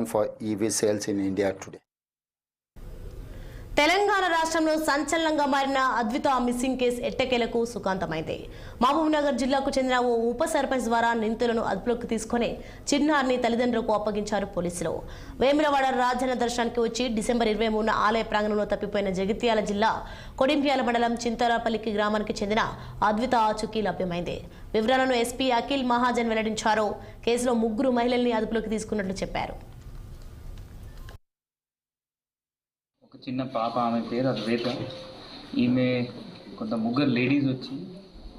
ground for EV sales in India today. Telangana రాష్ట్రంలో సంచలనంగా మారిన అద్విత మిస్సింగ్ కేసు ఎట్టకేలకు సుఖాంతమైంది. మహబూబ్నగర్ జిల్లాకు చెందిన ఓ ఉప సర్పంచ్ ద్వారా నిందితులను అదుపులోకి తీసుకుని చిన్నారిని తల్లిదండ్రులకు అప్పగించారు పోలీసులు. వేములవాడ రాజన్న దర్శనానికి వచ్చి డిసెంబర్ ఇరవై మూడున ఆలయ ప్రాంగణంలో తప్పిపోయిన జగిత్యాల జిల్లా కొడింప్యాల మండలం చింతరాపల్లికి గ్రామానికి చెందిన అద్విత ఆచూకీ లభ్యమైంది. వివరాలను ఎస్పీ అఖిల్ మహాజన్ వెల్లడించారు. కేసులో ముగ్గురు మహిళల్ని అదుపులోకి తీసుకున్నట్లు చెప్పారు. ఒక చిన్న పాప ఆమె పేరు అద్వేత ఈమె కొంత ముగ్గురు లేడీస్ వచ్చి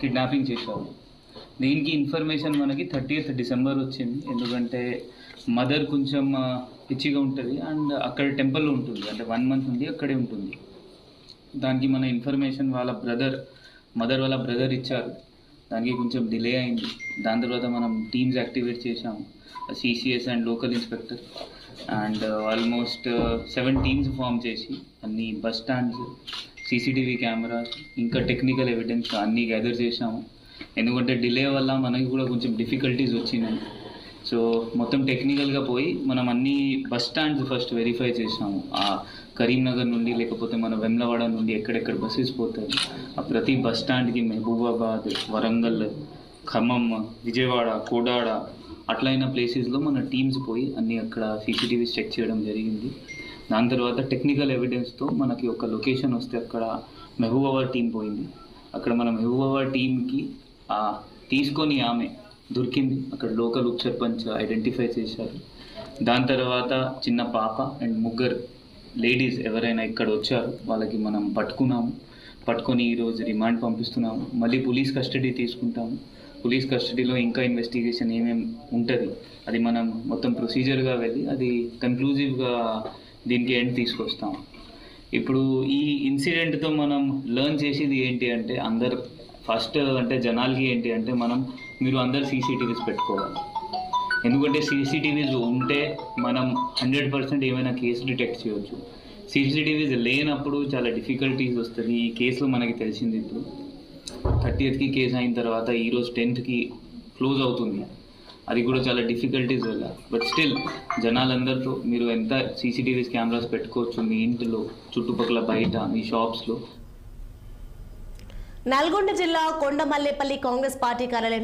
కిడ్నాపింగ్ చేశారు. దీనికి ఇన్ఫర్మేషన్ మనకి థర్టీ డిసెంబర్ వచ్చింది. ఎందుకంటే మదర్ కొంచెం పిచ్చిగా ఉంటుంది అండ్ అక్కడ టెంపుల్ ఉంటుంది. అంటే వన్ మంత్ ఉంది అక్కడే ఉంటుంది. దానికి మన ఇన్ఫర్మేషన్ వాళ్ళ బ్రదర్ మదర్ వాళ్ళ బ్రదర్ ఇచ్చారు. దానికి కొంచెం డిలే అయింది. దాని తర్వాత మనం టీమ్స్ యాక్టివేట్ చేసాము CCS and local inspector. And almost seven teams form చేసి అన్ని బస్ స్టాండ్స్ సీసీటీవీ కెమెరాస్ ఇంకా టెక్నికల్ ఎవిడెన్స్ అన్నీ గ్యాదర్ చేసాము ఎందుకంటే డిలే వల్ల మనకి కూడా కొంచెం డిఫికల్టీస్ వచ్చినాయి. సో మొత్తం టెక్నికల్గా పోయి మనం అన్ని బస్ స్టాండ్స్ ఫస్ట్ వెరిఫై చేసాము ఆ కరీంనగర్ నుండి లేకపోతే మన వెమ్లవాడ నుండి ఎక్కడెక్కడ బస్సెస్ పోతాయి. ఆ ప్రతి బస్ స్టాండ్కి మహబూబాబాద్ వరంగల్ ఖమ్మం విజయవాడ కోడాడ అట్లయిన ప్లేసెస్లో మన టీమ్స్ పోయి అన్ని అక్కడ సీసీటీవీస్ చెక్ చేయడం జరిగింది. దాని తర్వాత టెక్నికల్ ఎవిడెన్స్తో మనకి ఒక లొకేషన్ వస్తే అక్కడ మెహబూబాబాద్ టీం పోయింది. అక్కడ మన మెహబూబాబాద్ టీంకి తీసుకొని ఆమె దొరికింది. అక్కడ లోకల్ ఉప సర్పంచ్ ఐడెంటిఫై చేశారు. దాని తర్వాత చిన్న పాప అండ్ ముగ్గురు లేడీస్ ఎవరైనా ఇక్కడ వచ్చారు వాళ్ళకి మనం పట్టుకున్నాము. పట్టుకొని ఈరోజు రిమాండ్ పంపిస్తున్నాము. మళ్ళీ పోలీస్ కస్టడీ తీసుకుంటాము. పోలీస్ కస్టడీలో ఇంకా ఇన్వెస్టిగేషన్ ఏమేమి ఉంటుంది అది మనం మొత్తం ప్రొసీజర్గా వెళ్ళి అది కన్క్లూజివ్గా దీనికి ఎండ్ తీసుకొస్తాం. ఇప్పుడు ఈ ఇన్సిడెంట్తో మనం లెర్న్ చేసేది ఏంటి అంటే అందరు ఫస్ట్ అంటే జనాలకి ఏంటి అంటే మనం మీరు అందరు సీసీటీవీస్ పెట్టుకోవాలి. ఎందుకంటే సీసీటీవీస్ ఉంటే మనం హండ్రెడ్ పర్సెంట్ ఏమైనా కేసు డిటెక్ట్ చేయొచ్చు. సీసీటీవీస్ లేనప్పుడు చాలా డిఫికల్టీస్ వస్తుంది. ఈ కేసులో మనకి తెలిసింది ఇప్పుడు. థర్టీయత్కి కేసు అయిన తర్వాత ఈరోజు టెన్త్కి క్లోజ్ అవుతుంది. అది కూడా చాలా డిఫికల్టీస్ వల్ల బట్ స్టిల్ జనాలందరితో మీరు ఎంత సీసీటీవీస్ కెమెరాస్ పెట్టుకోవచ్చు మీ ఇంటిలో చుట్టుపక్కల బయట మీ షాప్స్లో? నల్గొండ జిల్లా కొండమల్లేపల్లి కాంగ్రెస్ పార్టీ కార్యాలయంలో